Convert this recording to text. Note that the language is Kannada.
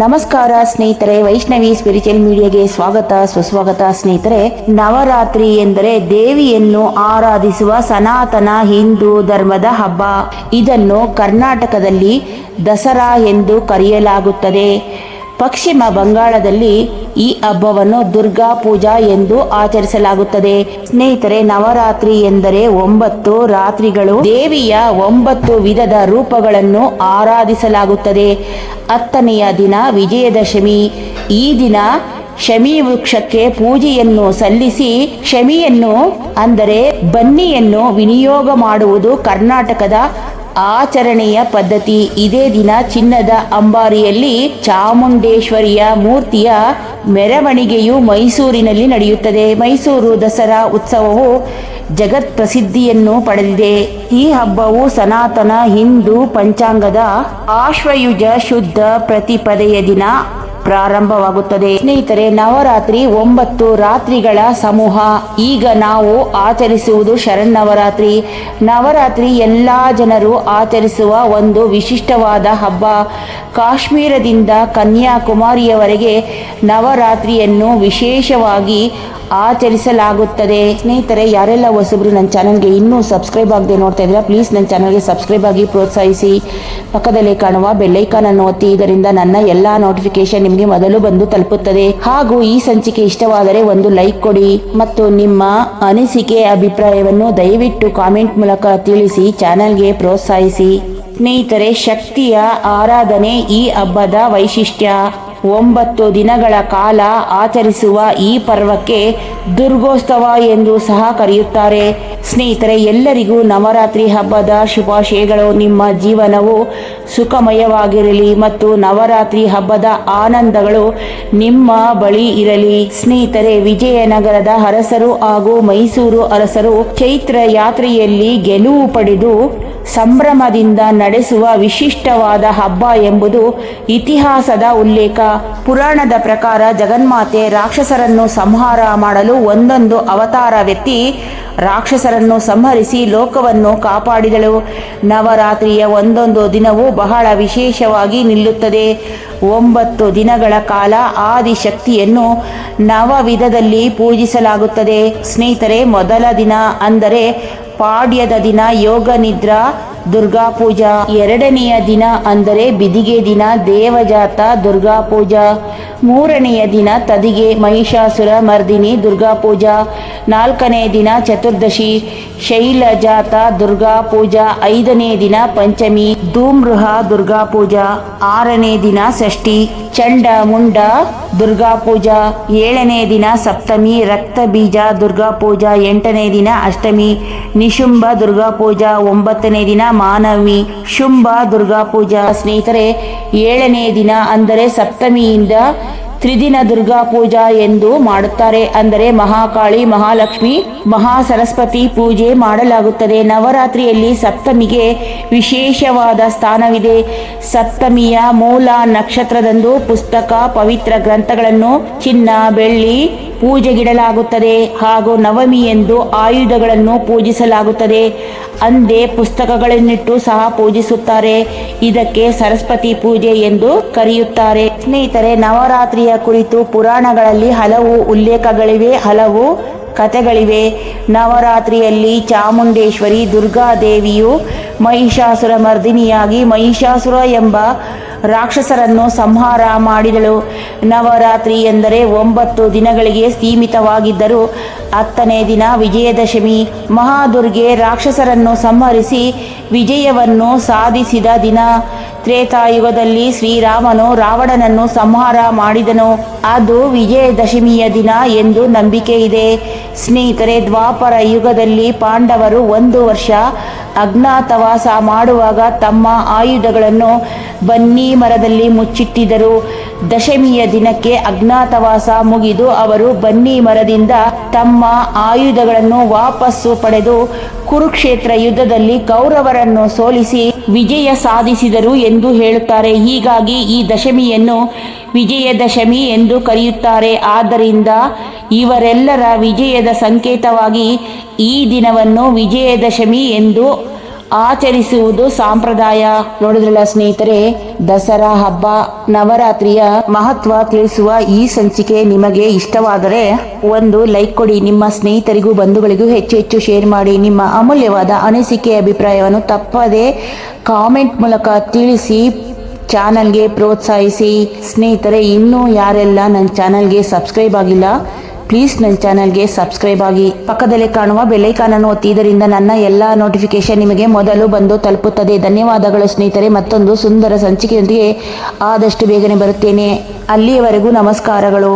ನಮಸ್ಕಾರ ಸ್ನೇಹಿತರೆ, ವೈಷ್ಣವಿ ಸ್ಪಿರಿಚುವಲ್ ಮೀಡಿಯಾಗೆ ಸ್ವಾಗತ. ಸುಸ್ವಾಗತ ಸ್ನೇಹಿತರೆ, ನವರಾತ್ರಿ ಎಂದರೆ ದೇವಿಯನ್ನು ಆರಾಧಿಸುವ ಸನಾತನ ಹಿಂದೂ ಧರ್ಮದ ಹಬ್ಬ. ಇದನ್ನು ಕರ್ನಾಟಕದಲ್ಲಿ ದಸರಾ ಎಂದು ಕರೆಯಲಾಗುತ್ತದೆ. ಪಶ್ಚಿಮ ಬಂಗಾಳದಲ್ಲಿ ಈ ಹಬ್ಬವನ್ನು ದುರ್ಗಾ ಪೂಜಾ ಎಂದು ಆಚರಿಸಲಾಗುತ್ತದೆ. ಸ್ನೇಹಿತರೆ, ನವರಾತ್ರಿ ಎಂದರೆ ಒಂಬತ್ತು ರಾತ್ರಿಗಳು ದೇವಿಯ ಒಂಬತ್ತು ವಿಧದ ರೂಪಗಳನ್ನು ಆರಾಧಿಸಲಾಗುತ್ತದೆ. ಹತ್ತನೆಯ ದಿನ ವಿಜಯದಶಮಿ. ಈ ದಿನ ಶಮಿ ವೃಕ್ಷಕ್ಕೆ ಪೂಜೆಯನ್ನು ಸಲ್ಲಿಸಿ ಶಮಿಯನ್ನು, ಅಂದರೆ ಬನ್ನಿಯನ್ನು ವಿನಿಯೋಗ ಮಾಡುವುದು ಕರ್ನಾಟಕದ ಆಚರಣೆಯ ಪದ್ಧತಿ ಇದೇ ದಿನ ಚಿನ್ನದ ಅಂಬಾರಿಯಲ್ಲಿ ಚಾಮುಂಡೇಶ್ವರಿಯ ಮೂರ್ತಿಯ ಮೆರವಣಿಗೆಯು ಮೈಸೂರಿನಲ್ಲಿ ನಡೆಯುತ್ತದೆ. ಮೈಸೂರು ದಸರಾ ಉತ್ಸವವು ಜಗತ್ ಪ್ರಸಿದ್ಧಿಯನ್ನು ಪಡೆದಿದೆ. ಈ ಹಬ್ಬವು ಸನಾತನ ಹಿಂದೂ ಪಂಚಾಂಗದ ಆಶ್ವಯುಜ ಶುದ್ಧ ಪ್ರತಿಪದೆಯ ದಿನ. ಪ್ರಾರಂಭವಾಗುತ್ತದೆ. ಸ್ನೇಹಿತರೆ, ನವರಾತ್ರಿ ಒಂಬತ್ತು ರಾತ್ರಿಗಳ ಸಮೂಹ. ಈಗ ನಾವು ಆಚರಿಸುವುದು ಶರನ್ನವರಾತ್ರಿ. ನವರಾತ್ರಿ ಎಲ್ಲ ಜನರು ಆಚರಿಸುವ ಒಂದು ವಿಶಿಷ್ಟವಾದ ಹಬ್ಬ. ಕಾಶ್ಮೀರದಿಂದ ಕನ್ಯಾಕುಮಾರಿಯವರೆಗೆ ನವರಾತ್ರಿಯನ್ನು ವಿಶೇಷವಾಗಿ ಆಚರಿಸಲಾಗುತ್ತದೆ. ಸ್ನೇಹಿತರೆ, ಯಾರೆಲ್ಲ ಹೊಸಬ್ರು ನನ್ನ ಚಾನಲ್ಗೆ ಇನ್ನೂ ಸಬ್ಸ್ಕ್ರೈಬ್ ಆಗದೆ ನೋಡ್ತಾ ಇದ್ದೀರಾ, ಪ್ಲೀಸ್ ನನ್ನ ಚಾನಲ್ಗೆ ಸಬ್ಸ್ಕ್ರೈಬ್ ಆಗಿ ಪ್ರೋತ್ಸಾಹಿಸಿ. ಪಕ್ಕದಲ್ಲಿ ಕಾಣುವ ಬೆಲ್ಲೈಕಾನ್ ಅನ್ನು ಒತ್ತಿ, ಇದರಿಂದ ನನ್ನ ಎಲ್ಲ ನೋಟಿಫಿಕೇಶನ್ ನಿಮಗೆ ಮೊದಲು ಬಂದು ತಲುಪುತ್ತದೆ. ಹಾಗೂ ಈ ಸಂಚಿಕೆ ಇಷ್ಟವಾದರೆ ಒಂದು ಲೈಕ್ ಕೊಡಿ ಮತ್ತು ನಿಮ್ಮ ಅನಿಸಿಕೆ, ಅಭಿಪ್ರಾಯವನ್ನು ದಯವಿಟ್ಟು ಕಾಮೆಂಟ್ ಮೂಲಕ ತಿಳಿಸಿ, ಚಾನೆಲ್ಗೆ ಪ್ರೋತ್ಸಾಹಿಸಿ. ಸ್ನೇಹಿತರೆ, ಶಕ್ತಿಯ ಆರಾಧನೆ ಈ ಹಬ್ಬದ ವೈಶಿಷ್ಟ್ಯ. ಒಂಬತ್ತು ದಿನಗಳ ಕಾಲ ಆಚರಿಸುವ ಈ ಪರ್ವಕ್ಕೆ ದುರ್ಗೋತ್ಸವ ಎಂದು ಸಹ ಕರೆಯುತ್ತಾರೆ. ಸ್ನೇಹಿತರೆ, ಎಲ್ಲರಿಗೂ ನವರಾತ್ರಿ ಹಬ್ಬದ ಶುಭಾಶಯಗಳು. ನಿಮ್ಮ ಜೀವನವು ಸುಖಮಯವಾಗಿರಲಿ ಮತ್ತು ನವರಾತ್ರಿ ಹಬ್ಬದ ಆನಂದಗಳು ನಿಮ್ಮ ಬಳಿ ಇರಲಿ. ಸ್ನೇಹಿತರೆ, ವಿಜಯನಗರದ ಅರಸರು ಹಾಗೂ ಮೈಸೂರು ಅರಸರು ಚೈತ್ರ ಯಾತ್ರೆಯಲ್ಲಿ ಗೆಲುವು ಪಡೆದು ಸಂಭ್ರಮದಿಂದ ನಡೆಸುವ ವಿಶಿಷ್ಟವಾದ ಹಬ್ಬ ಎಂಬುದು ಇತಿಹಾಸದ ಉಲ್ಲೇಖ. ಪುರಾಣದ ಪ್ರಕಾರ ಜಗನ್ಮಾತೆ ರಾಕ್ಷಸರನ್ನು ಸಂಹಾರ ಮಾಡಲು ಒಂದೊಂದು ಅವತಾರವೆತ್ತಿ ರಾಕ್ಷಸರನ್ನು ಸಂಹರಿಸಿ ಲೋಕವನ್ನು ಕಾಪಾಡಿದಳು. ನವರಾತ್ರಿಯ ಒಂದೊಂದು ದಿನವೂ ಬಹಳ ವಿಶೇಷವಾಗಿ ನಿಲ್ಲುತ್ತದೆ. ಒಂಬತ್ತು ದಿನಗಳ ಕಾಲ ಆದಿಶಕ್ತಿಯನ್ನು ನವವಿಧದಲ್ಲಿ ಪೂಜಿಸಲಾಗುತ್ತದೆ. ಸ್ನೇಹಿತರೆ ಮೊದಲ ದಿನ ಅಂದರೆ ಪಾಡ್ಯದ ದಿನ ಯೋಗ ನಿದ್ರಾ ದುರ್ಗಾ ಪೂಜಾ ಎರಡನೆಯ ದಿನ ಅಂದರೆ ಬಿದಿಗೆ ದಿನ, ದೇವಜಾತ ದುರ್ಗಾ ಪೂಜಾ ಮೂರನೆಯ ದಿನ ತದಿಗೆ, ಮಹಿಷಾಸುರ, ಮರ್ದಿನಿ ದುರ್ಗಾ ಪೂಜಾ ನಾಲ್ಕನೇ ದಿನ ಚತುರ್ದಶಿ, ಶೈಲಜಾತ ದುರ್ಗಾ ಪೂಜಾ ಐದನೇ ದಿನ ಪಂಚಮಿ, ಧೂಮೃಹ ದುರ್ಗಾ ಪೂಜಾ ಆರನೇ ದಿನ ಷಷ್ಠಿ. ಚಂಡ, ಮುಂಡ, ದುರ್ಗಾ ಪೂಜಾ. ಏಳನೇ ದಿನ ಸಪ್ತಮಿ, ರಕ್ತ ಬೀಜ, ದುರ್ಗಾ ಪೂಜಾ. ಎಂಟನೇ ದಿನ ಅಷ್ಟಮಿ, ನಿಶುಂಭ, ದುರ್ಗಾ ಪೂಜಾ. ಒಂಬತ್ತನೇ ದಿನ ಮಾನವಿ ಶುಂಭ, ದುರ್ಗಾ ಪೂಜಾ. ಸ್ನೇಹಿತರೆ, ಏಳನೇ ದಿನ ಅಂದರೆ ಸಪ್ತಮಿಯಿಂದ ತ್ರಿದಿನ ದುರ್ಗಾ ಪೂಜಾ ಎಂದು ಮಾಡುತ್ತಾರೆ. ಅಂದರೆ ಮಹಾಕಾಳಿ, ಮಹಾಲಕ್ಷ್ಮಿ ಮಹಾ ಸರಸ್ವತಿ ಪೂಜೆ ಮಾಡಲಾಗುತ್ತದೆ. ನವರಾತ್ರಿಯಲ್ಲಿ ಸಪ್ತಮಿಗೆ ವಿಶೇಷವಾದ ಸ್ಥಾನವಿದೆ. ಸಪ್ತಮಿಯ ಮೂಲ ನಕ್ಷತ್ರದಂದು ಪುಸ್ತಕ, ಪವಿತ್ರ ಗ್ರಂಥಗಳನ್ನು, ಚಿನ್ನ, ಬೆಳ್ಳಿ ಪೂಜೆಗಿಡಲಾಗುತ್ತದೆ ಹಾಗೂ ನವಮಿ ಎಂದು ಆಯುಧಗಳನ್ನು ಪೂಜಿಸಲಾಗುತ್ತದೆ. ಅಂದೇ ಪುಸ್ತಕಗಳನ್ನಿಟ್ಟು ಸಹ ಪೂಜಿಸುತ್ತಾರೆ. ಇದಕ್ಕೆ ಸರಸ್ವತಿ ಪೂಜೆ ಎಂದು ಕರೆಯುತ್ತಾರೆ. ಸ್ನೇಹಿತರೆ, ನವರಾತ್ರಿಯ ಕುರಿತು ಪುರಾಣಗಳಲ್ಲಿ ಹಲವು ಉಲ್ಲೇಖಗಳಿವೆ, ಹಲವು ಕಥೆಗಳಿವೆ. ನವರಾತ್ರಿಯಲ್ಲಿ ಚಾಮುಂಡೇಶ್ವರಿ, ದುರ್ಗಾದೇವಿಯು ಮಹಿಷಾಸುರ ಮರ್ದಿನಿಯಾಗಿ ಮಹಿಷಾಸುರ ಎಂಬ ರಾಕ್ಷಸರನ್ನು ಸಂಹಾರ ಮಾಡಿದಳು. ನವರಾತ್ರಿ ಎಂದರೆ ಒಂಬತ್ತು ದಿನಗಳಿಗೆ ಸೀಮಿತವಾಗಿದ್ದರೂ ಹತ್ತನೇ ದಿನ ವಿಜಯದಶಮಿ. ಮಹಾದುರ್ಗೆ ರಾಕ್ಷಸರನ್ನು ಸಂಹರಿಸಿ ವಿಜಯವನ್ನು ಸಾಧಿಸಿದ ದಿನ. ತ್ರೇತಾಯುಗದಲ್ಲಿ ಶ್ರೀರಾಮನು ರಾವಣನನ್ನು ಸಂಹಾರ ಮಾಡಿದನು. ಅದು ವಿಜಯದಶಮಿಯ ದಿನ ಎಂದು ನಂಬಿಕೆ ಇದೆ ಸ್ನೇಹಿತರೆ, ದ್ವಾಪರ ಯುಗದಲ್ಲಿ ಪಾಂಡವರು ಒಂದು ವರ್ಷ ಅಜ್ಞಾತವಾಸ ಮಾಡುವಾಗ ತಮ್ಮ ಆಯುಧಗಳನ್ನು ಬನ್ನಿ ಮರದಲ್ಲಿ ಮುಚ್ಚಿಟ್ಟಿದ್ದರು ದಶಮಿಯ ದಿನಕ್ಕೆ ಅಜ್ಞಾತವಾಸ ಮುಗಿದು ಅವರು ಬನ್ನಿ ಮರದಿಂದ ತಮ್ಮ ಆಯುಧಗಳನ್ನು ವಾಪಸ್ಸು ಪಡೆದು ಕುರುಕ್ಷೇತ್ರ ಯುದ್ಧದಲ್ಲಿ ಕೌರವರನ್ನು ಸೋಲಿಸಿ ವಿಜಯ ಸಾಧಿಸಿದರು ಎಂದು ಹೇಳುತ್ತಾರೆ. ಹೀಗಾಗಿ ಈ ದಶಮಿಯನ್ನು ವಿಜಯದಶಮಿ ಎಂದು ಕರೆಯುತ್ತಾರೆ. ಆದ್ದರಿಂದ ಇವರೆಲ್ಲರ ವಿಜಯದ ಸಂಕೇತವಾಗಿ ಈ ದಿನವನ್ನು ವಿಜಯದಶಮಿ ಎಂದು ಆಚರಿಸುವುದು ಸಂಪ್ರದಾಯ. ನೋಡಿದ್ರಲ್ಲ ಸ್ನೇಹಿತರೆ, ದಸರಾ ಹಬ್ಬ, ನವರಾತ್ರಿಯ ಮಹತ್ವ ತಿಳಿಸುವ ಈ ಸಂಚಿಕೆ ನಿಮಗೆ ಇಷ್ಟವಾದರೆ ಒಂದು ಲೈಕ್ ಕೊಡಿ. ನಿಮ್ಮ ಸ್ನೇಹಿತರಿಗೂ, ಬಂಧುಗಳಿಗೂ ಹೆಚ್ಚು ಹೆಚ್ಚು ಶೇರ್ ಮಾಡಿ. ನಿಮ್ಮ ಅಮೂಲ್ಯವಾದ ಅನಿಸಿಕೆ, ಅಭಿಪ್ರಾಯವನ್ನು ತಪ್ಪದೆ ಕಾಮೆಂಟ್ ಮೂಲಕ ತಿಳಿಸಿ. ಚಾನಲ್ಗೆ ಪ್ರೋತ್ಸಾಹಿಸಿ ಸ್ನೇಹಿತರೆ, ಇನ್ನೂ ಯಾರೆಲ್ಲ ನನ್ನ ಚಾನಲ್ಗೆ ಸಬ್ಸ್ಕ್ರೈಬ್ ಆಗಿಲ್ಲ, ಪ್ಲೀಸ್ ನನ್ನ ಚಾನಲ್ಗೆ ಸಬ್ಸ್ಕ್ರೈಬ್ ಆಗಿ. ಪಕ್ಕದಲ್ಲಿ ಕಾಣುವ ಬೆಲೈಕಾನ್ ಅನ್ನು ಒತ್ತಿದ್ದರಿಂದ ನನ್ನ ಎಲ್ಲ ನೋಟಿಫಿಕೇಶನ್ ನಿಮಗೆ ಮೊದಲು ಬಂದು ತಲುಪುತ್ತದೆ. ಧನ್ಯವಾದಗಳು ಸ್ನೇಹಿತರೆ, ಮತ್ತೊಂದು ಸುಂದರ ಸಂಚಿಕೆಯೊಂದಿಗೆ ಆದಷ್ಟು ಬೇಗನೆ ಬರುತ್ತೇನೆ. ಅಲ್ಲಿಯವರೆಗೂ ನಮಸ್ಕಾರಗಳು.